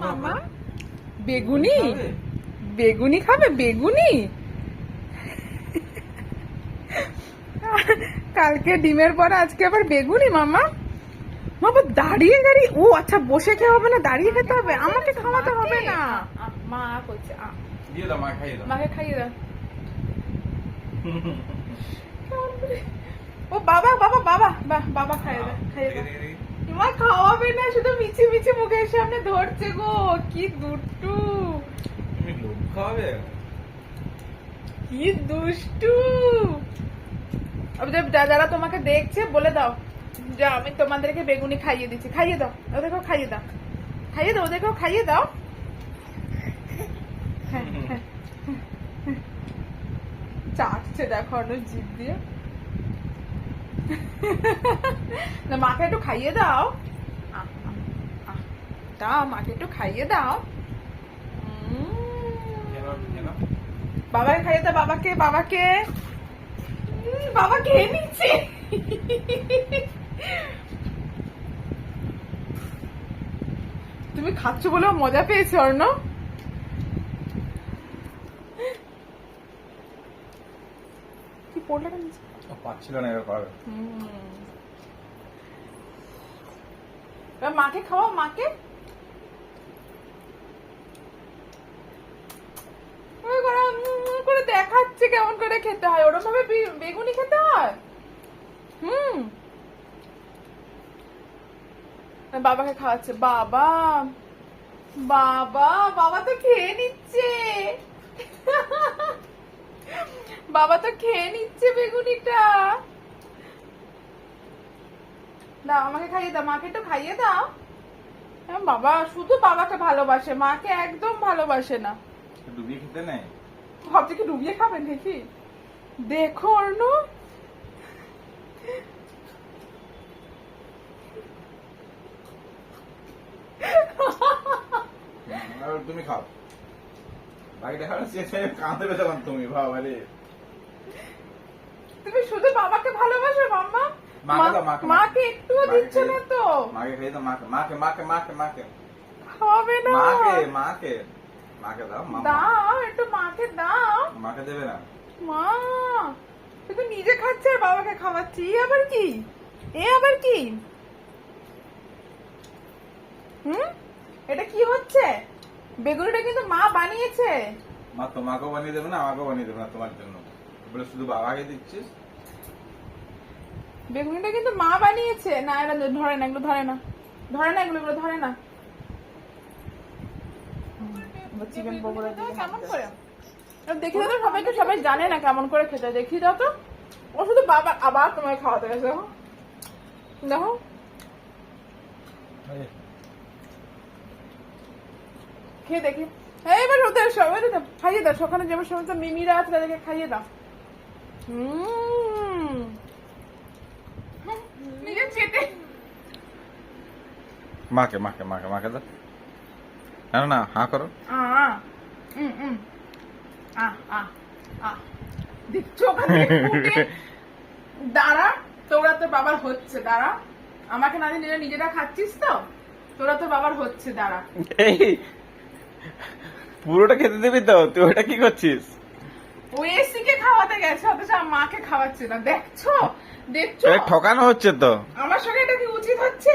মামা বেগুনি? বেগুনি খাবে? বেগুনি? কালকে ডিমের পরে আজকে আবার বেগুনি মামা। মামা দাঁড়িয়ে দাঁড়িয়ে। ও আচ্ছা বসে খেতে হবে না? দাঁড়িয়ে খেতে হবে। আমাকে খাওয়াতে হবে না। মা করছে আ, দিয়ে দাও মা খাইয়ে দাও। মাকে খাইয়ে দাও। ও বাবা বাবা বাবা বাবা খাইয়ে খাইয়ে। মা খাওয়াবে না শুধু মিছি মিছি মুখের সামনে ধরছে গো কি দুষ্টু। তুমি লোভ খাওয়াবে? কি দুষ্টু। যারা তোমাকে দেখছে বলে দাও যে আমি তোমাদেরকে বেগুনি খাইয়ে দিচ্ছি। খাইয়ে দাও ওদেরকেও খাইয়ে দাও। খাইয়ে দাও ওদেরকেও খাইয়ে দাও। হ্যাঁ, হ্যাঁ, হ্যাঁ। চাটছে দেখো অন্য জিভ দিয়ে। মাকে একটু খাইয়ে দাও। দাও, মাকে একটু খাইয়ে দাও। বাবাকে খাইয়ে দাও, বাবাকে বাবাকে বাবা খেয়ে নিচ্ছে তুমি খাচ্ছ বলেও মজা পেয়েছ অর্ণ পড়ল না নিচে? পাচ্ছিল না এবার পারবে মাকে খাওয়া মাকে? করে দেখাচ্ছে কেমন করে খেতে হয়। ওরকম ভাবে বেগুনি খেতে হয়? হুম। বাবাকে খাওয়াচ্ছে। বাবা বাবা বাবা তো খেয়ে নিচ্ছে। বাবা তো খেয়ে নিচ্ছে বেগুনিটা। দাও আমাকে খাইয়ে দাও মাকে একটু খাইয়ে দাও। বাবা শুধু বাবাকে ভালোবাসে মাকে একদম ভালোবাসে না। ডুবিয়ে খেতে নেই ভাবছি কি ডুবিয়ে খাবেন নাকি? দেখো অর্ণ। তুমি খাও। বাকিটা খাও শেষে কাঁদতে পেতাম তুমি বাবা রে তুমি শুধু বাবাকে ভালোবাসো মাম্মা? মাকে। একটুও দিচ্ছে না তো? মাকে দাও মাকে মাকে মাকে মাকে মাকে। খাওয়াবে না। মাকে মাকে। মাকে দাও দাও একটু মাকে দাও। মাকে দেবে না। মা তুই তো নিজে খাচ্ছে আর বাবাকে খাওয়াচ্ছি। এ আবার কি? এ আবার কি? হুম? এটা কি হচ্ছে? বেগুনিটা কিন্তু মা বানিয়েছে। মা তোমাকেও বানিয়ে দেবে না আমাকেও বানিয়ে দেবে না তোমার জন্য। বলে শুধু বাবাকে দিচ্ছিস? বেগুনিটা কিন্তু মা বানিয়েছে। না এটা ধরে না এগুলো ধরে না। ধরে না এগুলো ধরে না। চিকেন পকোড়া কেমন করে? এবার দেখি দাও তো সবাই তো সবাই জানে না কেমন করে খেতে দেখি দাও তো। ও শুধু বাবা আবার তোমায় খাওয়াতে গেছে দেখো। দেখো। খেয়ে দেখি। এইবার ওদের সবাই খাইয়ে দাও। সকালে যেমন সমস্ত মিমিরা আছে তাদেরকে খাইয়ে দাও। মাকে মাকে মাকে মাকে দাও না না, না হা করো। আ উম উম। আ আ আ। দেখছ ওখানে ফুটে? দাঁড়া তোরা তোর বাবার হচ্ছে দাঁড়া। আমাকে না নিজে- নিজেরা খাচ্ছিস তো? তোরা তোর বাবার হচ্ছে দাঁড়া। এই পুরোটা খেতে দিবি তো? তুই ওটা কি করছিস? খাওয়াতে গেছে অথচ মাকে খাওয়াচ্ছে না। দেখছ? দেখছ? ঠকানো হচ্ছে তো। আমার সঙ্গে এটা কি উচিত হচ্ছে?